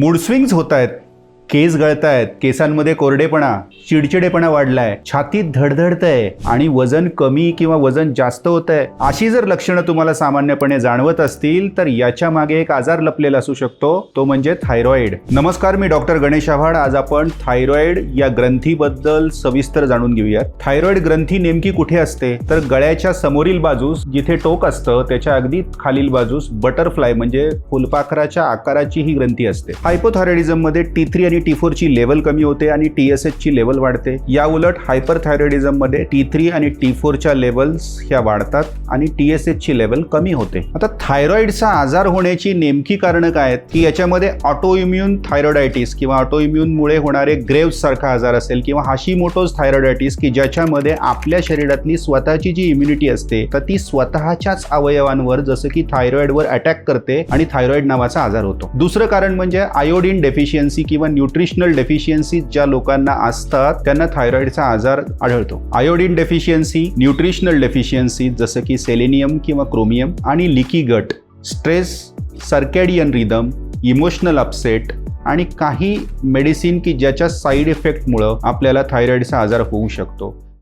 Mood swings होत आहेत. केस गळतायत केसांमध्ये कोरडेपणा चिडचिडेपणा वाढलाय छातीत धडधडतंय आणि वजन कमी किंवा वजन जास्त होत आहे अशी जर लक्षणं तुम्हाला सामान्यपणे जाणवत असतील तर याच्या मागे एक आजार लपलेला असू शकतो तो म्हणजे थायरॉइड. नमस्कार मी डॉक्टर गणेश आव्हाड. आज आपण थायरॉइड या ग्रंथीबद्दल सविस्तर जाणून घेऊया थायरॉइड ग्रंथी नेमकी कुठे असते? तर गळ्याच्या समोरील बाजूस जिथे टोक असतं त्याच्या अगदी खालील बाजूस बटरफ्लाय म्हणजे फुलपाखराच्या आकाराची ही ग्रंथी असते. हायपोथायरॉइडिझममध्ये टी थ्री आणि टी फोर ची लेवल कमी होते आणि टी एस एच ची लेवल वाढते. या उलट हायपरथायरॉइडिझममध्ये टी थ्री आणि टी फोरच्या लेवल्स ह्या वाढतात आणि टी एस एच ची लेवल कमी होते. आता थायरॉइडचा आजार होण्याची नेमकी कारणं काय आहेत? की याच्यामध्ये ऑटो इम्युन थायरॉइडायटिस किंवा ऑटो मुळे होणारे ग्रेव्स सारखा आजार असेल किंवा हाशीमोटोज थायरॉइडायटिस की ज्याच्यामध्ये आपल्या शरीरातली स्वतःची जी इम्युनिटी असते तर ती स्वतःच्याच अवयवांवर जसं की थायरॉइडवर अटॅक करते आणि थायरॉइड नावाचा आजार होतो. दुसरं कारण म्हणजे आयोडीन डेफिशियन्सी किंवा न्यूट्रिशनल डेफिशियन्सी ज्या लोकांना असतात त्यांना थायरॉइडचा आजार आढळतो. आयोडीन डेफिशियन्सी न्यूट्रिशनल डेफिशियन्सी जसं की सेलेनियम किंवा क्रोमियम आणि leaky gut stress circadian rhythm emotional upset आणि काही मेडिसिन की ज्याच्या साईड इफेक्टमुळं आपल्याला थायरॉइडचा आजार होऊ शकतो.